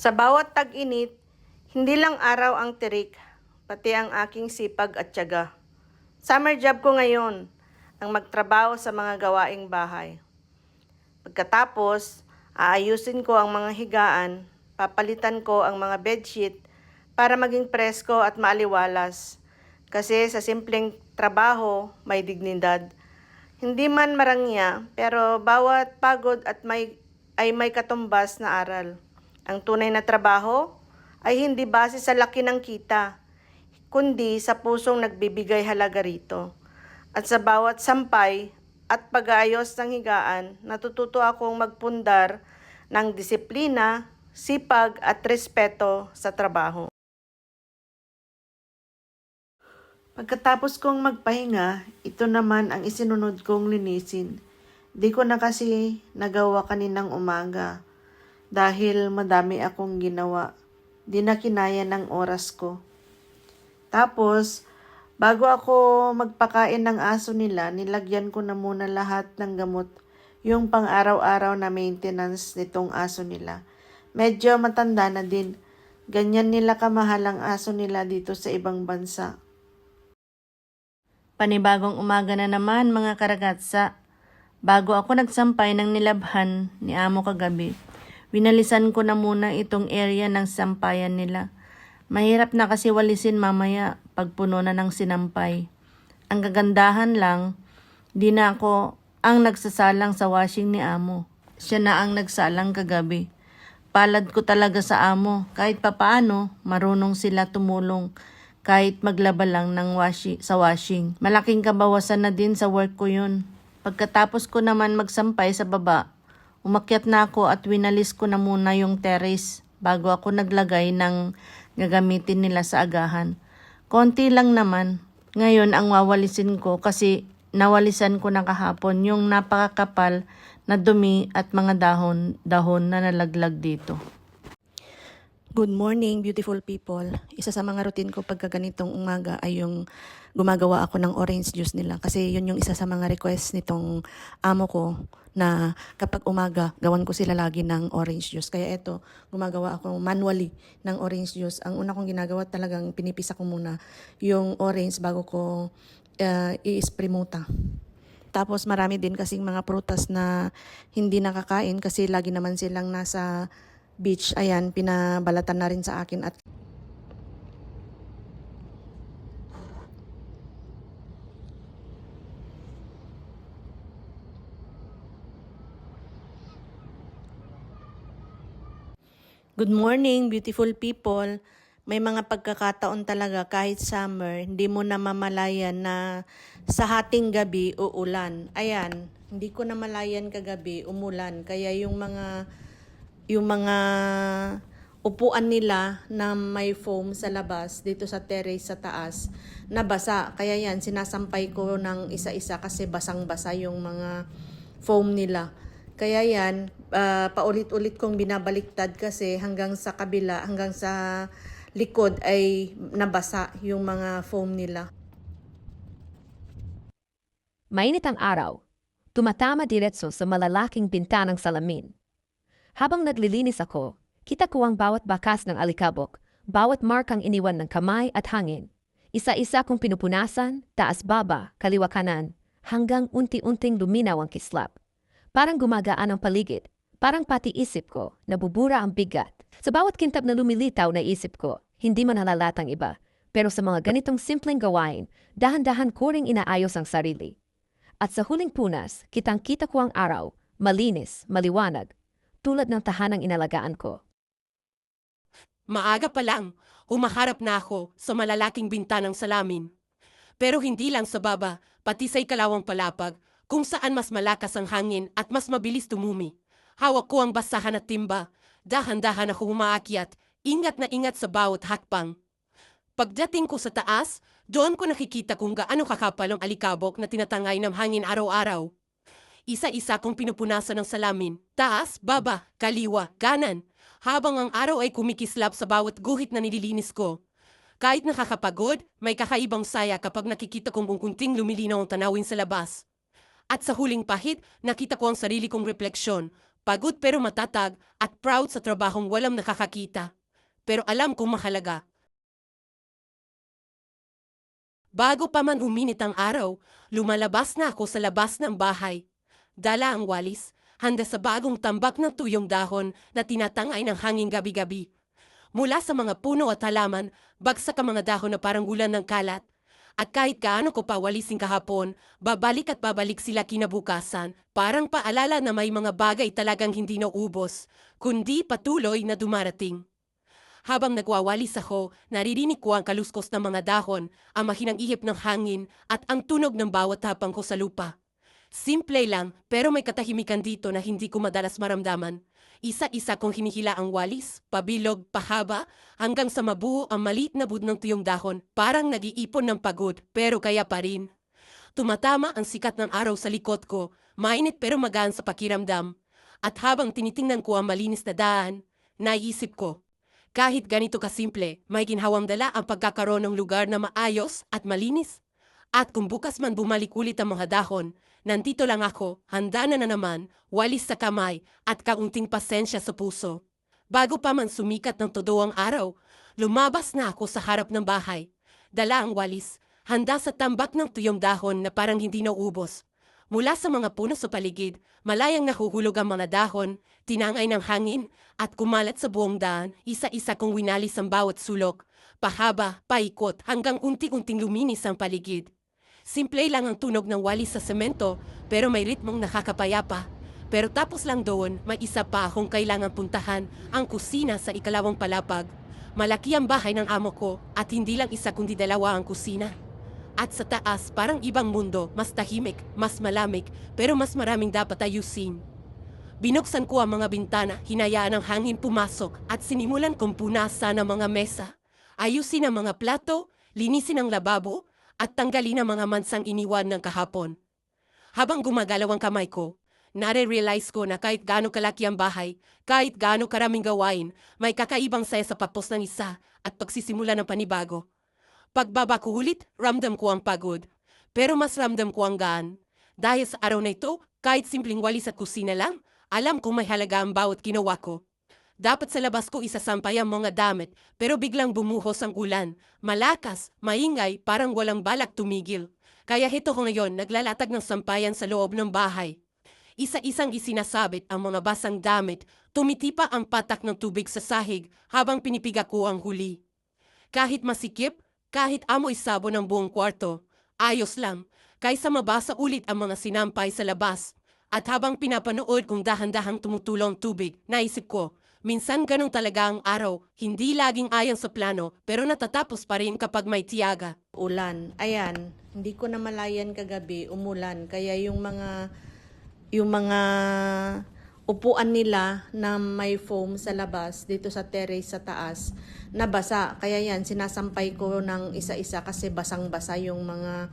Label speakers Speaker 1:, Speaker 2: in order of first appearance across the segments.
Speaker 1: Sa bawat tag-init, hindi lang araw ang tirik, pati ang aking sipag at tiyaga. Summer job ko ngayon, ang magtrabaho sa mga gawaing bahay. Pagkatapos, aayusin ko ang mga higaan, papalitan ko ang mga bedsheet para maging presko at maaliwalas. Kasi sa simpleng trabaho, may dignidad. Hindi man marangya, pero bawat pagod at may ay may katumbas na aral. Ang tunay na trabaho ay hindi base sa laki ng kita, kundi sa pusong nagbibigay halaga rito. At sa bawat sampay at pag-aayos ng higaan, natututo akong magpundar ng disiplina, sipag at respeto sa trabaho. Pagkatapos kong magpahinga, ito naman ang isinunod kong linisin. Di ko na kasi nagawa kaninang umaga dahil madami akong ginawa. Di na kinaya ng oras ko. Tapos, bago ako magpakain ng aso nila, nilagyan ko na muna lahat ng gamot yung pang-araw-araw na maintenance nitong aso nila. Medyo matanda na din. Ganyan nila kamahal ang aso nila dito sa ibang bansa. Panibagong umaga na naman mga karagatsa. Bago ako nagsampay ng nilabhan ni Amo kagabi, winalisan ko na muna itong area ng sampayan nila. Mahirap na kasi walisin mamaya pag puno na ng sinampay. Ang kagandahan lang, di na ako ang nagsasalang sa washing ni Amo. Siya na ang nagsalang kagabi. Palad ko talaga sa amo, kahit papaano, marunong sila tumulong kahit maglaba lang ng washi, sa washing. Malaking kabawasan na din sa work ko yun. Pagkatapos ko naman magsampay sa baba, umakyat na ako at winalis ko na muna yung terrace bago ako naglagay ng gagamitin nila sa agahan. Konti lang naman. Ngayon ang wawalisin ko kasi nawalisan ko na kahapon yung napakakapal na dumi at mga dahon, dahon na nalaglag dito. Good morning, beautiful people. Isa sa mga routine ko pagka ganitong umaga ay yung gumagawa ako ng orange juice nila. Kasi yun yung isa sa mga request nitong amo ko na kapag umaga, gawan ko sila lagi ng orange juice. Kaya eto, gumagawa ako manually ng orange juice. Ang una kong ginagawa talagang pinipisa ko muna yung orange bago ko uh, i-spray muta. Tapos marami din kasing mga prutas na hindi nakakain kasi lagi naman silang nasa beach. Ayan, pinabalatan na rin sa akin at Good morning, beautiful people. May mga pagkakataon talaga kahit summer, hindi mo na mamalayan na sa hating gabi uulan. Ayan, hindi ko na malayan kagabi umulan. Kaya yung mga yung mga upuan nila na may foam sa labas dito sa terrace sa taas nabasa. Kaya yan, sinasampay ko ng isa-isa kasi basang-basa yung mga foam nila. Kaya yan, uh, paulit-ulit kong binabaliktad kasi hanggang sa kabila, hanggang sa likod ay nabasa yung mga foam nila.
Speaker 2: Mainit ang araw. Tumatama diretso sa malalaking bintanang salamin. Habang naglilinis ako, kita ko ang bawat bakas ng alikabok, bawat markang iniwan ng kamay at hangin. Isa-isa kong pinupunasan, taas-baba, kaliwa-kanan, hanggang unti-unting luminaw ang kislap. Parang gumagaan ang paligid, parang pati isip ko, nabubura ang bigat. Sa bawat kintab na lumilitaw na isip ko, hindi man halalatang iba. Pero sa mga ganitong simpleng gawain, dahan-dahan ko ring inaayos ang sarili. At sa huling punas, kitang-kita ko ang araw, malinis, maliwanag, tulad ng tahanang inalagaan ko.
Speaker 3: Maaga pa lang, humaharap na ako sa malalaking bintanang salamin. Pero hindi lang sa baba, pati sa ikalawang palapag, kung saan mas malakas ang hangin at mas mabilis tumumi. Hawak ko ang basahan at timba. Dahan-dahan ako humaakyat, ingat na ingat sa bawat hakbang. Pagdating ko sa taas, doon ko nakikita kung gaano kakapal ang alikabok na tinatangay ng hangin araw-araw. Isa-isa kong pinupunasan ng salamin. Taas, baba, kaliwa, kanan. Habang ang araw ay kumikislap sa bawat guhit na nililinis ko. Kahit nakakapagod, may kakaibang saya kapag nakikita kong kunting lumilinaw ang tanawin sa labas. At sa huling pahit, nakita ko ang sarili kong refleksyon. Pagod pero matatag at proud sa trabahong walang nakakakita. Pero alam kong mahalaga. Bago pa man uminit ang araw, lumalabas na ako sa labas ng bahay. Dala ang walis, handa sa bagong tambak ng tuyong dahon na tinatangay ng hangin gabi-gabi. Mula sa mga puno at halaman, bagsak ang mga dahon na parang gulan ng kalat. At kahit gaano ko pa walisin kahapon, babalik at babalik sila kinabukasan, parang paalala na may mga bagay talagang hindi naubos, kundi patuloy na dumarating. Habang nagwawalis ako, naririnig ko ang kaluskos ng mga dahon, ang mahinang ihip ng hangin at ang tunog ng bawat tapang ko sa lupa. Simple lang, pero may katahimikan dito na hindi ko madalas maramdaman. Isa-isa kong hinihila ang walis, pabilog, pahaba, hanggang sa mabuo ang maliit na bud ng tuyong dahon, parang nag-iipon ng pagod, pero kaya pa rin. Tumatama ang sikat ng araw sa likod ko, mainit pero magaan sa pakiramdam. At habang tinitingnan ko ang malinis na daan, naisip ko, kahit ganito kasimple, may ginhawang dala ang pagkakaroon ng lugar na maayos at malinis. At kung bukas man bumalik ulit ang mga dahon, nandito lang ako, handa na na naman, walis sa kamay at kaunting pasensya sa puso. Bago pa man sumikat ng todo ang araw, lumabas na ako sa harap ng bahay. Dala ang walis, handa sa tambak ng tuyong dahon na parang hindi naubos. Mula sa mga puno sa paligid, malayang nahuhulog ang mga dahon, tinangay ng hangin, at kumalat sa buong daan, isa-isa kong winalis ang bawat sulok, pahaba, paikot, hanggang unti-unting luminis ang paligid. Simple lang ang tunog ng walis sa semento, pero may ritmong nakakapayapa. Pero tapos lang doon, may isa pa akong kailangan puntahan, ang kusina sa ikalawang palapag. Malaki ang bahay ng amo ko, at hindi lang isa kundi dalawa ang kusina. At sa taas, parang ibang mundo, mas tahimik, mas malamig, pero mas maraming dapat ayusin. Binuksan ko ang mga bintana, hinayaan ang hangin pumasok, at sinimulan kong punasan ang mga mesa. Ayusin ang mga plato, linisin ang lababo, at tanggalin ang mga mansang iniwan ng kahapon. Habang gumagalaw ang kamay ko, nare-realize ko na kahit gaano kalaki ang bahay, kahit gaano karaming gawain, may kakaibang saya sa papos ng isa at pagsisimula ng panibago. Pagbaba ko ulit, ramdam ko ang pagod. Pero mas ramdam ko ang gaan. Dahil sa araw na ito, kahit simpleng walis at kusina lang, alam kong may halaga ang bawat ginawa ko. Dapat sa labas ko isasampay ang mga damit, pero biglang bumuhos ang ulan. Malakas, maingay, parang walang balak tumigil. Kaya hito ko ngayon naglalatag ng sampayan sa loob ng bahay. Isa-isang isinasabit ang mga basang damit, tumitipa ang patak ng tubig sa sahig habang pinipiga ko ang huli. Kahit masikip, kahit amoy sabon ng buong kwarto, ayos lang, kaysa mabasa ulit ang mga sinampay sa labas. At habang pinapanood kong dahan-dahang tumutulong tubig, naisip ko, minsan ganun talaga ang araw, hindi laging ayon sa plano, pero natatapos pa rin kapag may tiyaga.
Speaker 1: ulan. Ayan, hindi ko na malayan kagabi, umulan. Kaya yung mga yung mga upuan nila na may foam sa labas dito sa terrace sa taas nabasa. Kaya yan, sinasampay ko ng isa-isa kasi basang-basa yung mga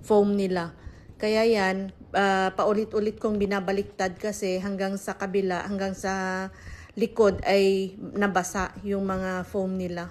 Speaker 1: foam nila. Kaya yan, ah, paulit-ulit kong binabaliktad kasi hanggang sa kabila, hanggang sa likod ay nabasa yung mga foam nila.